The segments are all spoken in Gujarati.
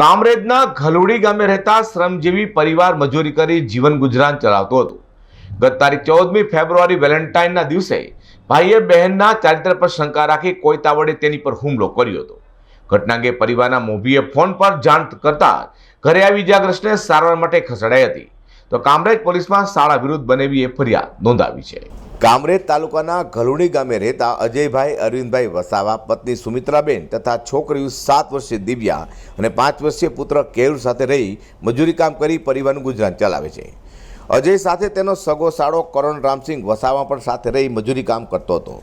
કામરેજના ઘલોડી ગામે રહેતા શ્રમજીવી પરિવાર મજૂરી કરી જીવન ગુજરાન ચલાવતું હતું. ગત તારીખ ચૌદમી ફેબ્રુઆરી વેલેન્ટાઇનના દિવસે ભાઈએ બહેનના ચારિત્ર પર શંકા રાખી કોઈતા વડે તેની પર હુમલો કર્યો હતો. ઘટના અંગે પરિવારના મોભીએ ફોન પર જાણ કરતા ઘરે આવી ઇજાગ્રસ્તને સારવાર માટે ખસેડાઈ હતી. તો કામરેજ પોલીસમાં શાળા વિરુદ્ધ બનેવી એ ફરિયાદ નોંધાવી છે. કામરેજ તાલુકાના ઘલુડી ગામે રહેતા અજયભાઈ, અરવિંદભાઈ વસાવા, પત્ની સુમિત્રાબેન તથા છોકરીઓ સાત વર્ષીય દિવ્યા અને પાંચ વર્ષીય પુત્ર કેયુર સાથે રહી મજૂરી કામ કરી પરિવારનું ગુજરાન ચલાવે છે. અજય સાથે તેનો સગો સાળો કરણ રામસિંહ વસાવા પણ સાથે રહી મજૂરી કામ કરતો હતો.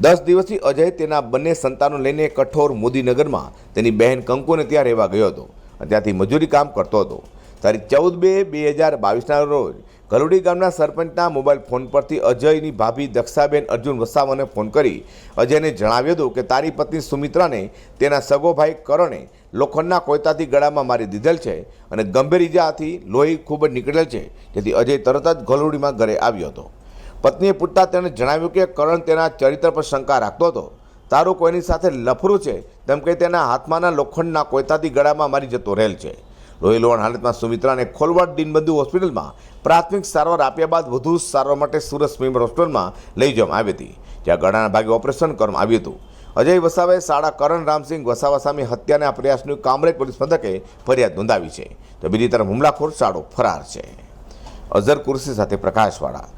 દસ દિવસથી અજય તેના બંને સંતાનો લઈને કઠોર મોદીનગરમાં તેની બહેન કંકુને ત્યાં રહેવા ગયો હતો ત્યાંથી મજૂરી કામ કરતો હતો. તારીખ ચૌદ બે બે હજાર બાવીસના રોજ ગલુડી ગામના સરપંચના મોબાઈલ ફોન પરથી અજયની ભાભી દક્ષાબેન અર્જુન વસાવાને ફોન કરી અજયને જણાવ્યું હતું કે તારી પત્ની સુમિત્રાને તેના સગો ભાઈ કરણે લોખંડના કોયતાથી ગળામાં મારી દીધેલ છે અને ગંભીર ઇજાથી લોહી ખૂબ જ નીકળેલ છે. જેથી અજય તરત જ ગલુડીમાં ઘરે આવ્યો હતો. પત્નીએ પૂછતા તેણે જણાવ્યું કે કરણ તેના ચરિત્ર પર શંકા રાખતો હતો. તારું કોઈની સાથે લફરું છે? તેમ કે તેના હાથમાંના લોખંડના કોયતાથી ગળામાં મારી જતો રહેલ છે. લોહી લોહણ હાલતમાં સુમિત્રાને ખોલવાડ દિનબંધુ હોસ્પિટલમાં પ્રાથમિક સારવાર આપ્યા બાદ વધુ સારવાર માટે સુરત સ્મીમર હોસ્પિટલમાં લઈ જવામાં આવી હતી, જ્યાં ગળાના ભાગે ઓપરેશન કરવામાં આવ્યું હતું. અજય વસાવાએ શાળા કરણ રામસિંહ વસાવા સામે હત્યાના પ્રયાસનું કામરેજ પોલીસ મથકે ફરિયાદ નોંધાવી છે. તો બીજી તરફ હુમલાખોર શાળો ફરાર છે. અઝર કુર્સી સાથે પ્રકાશવાળા.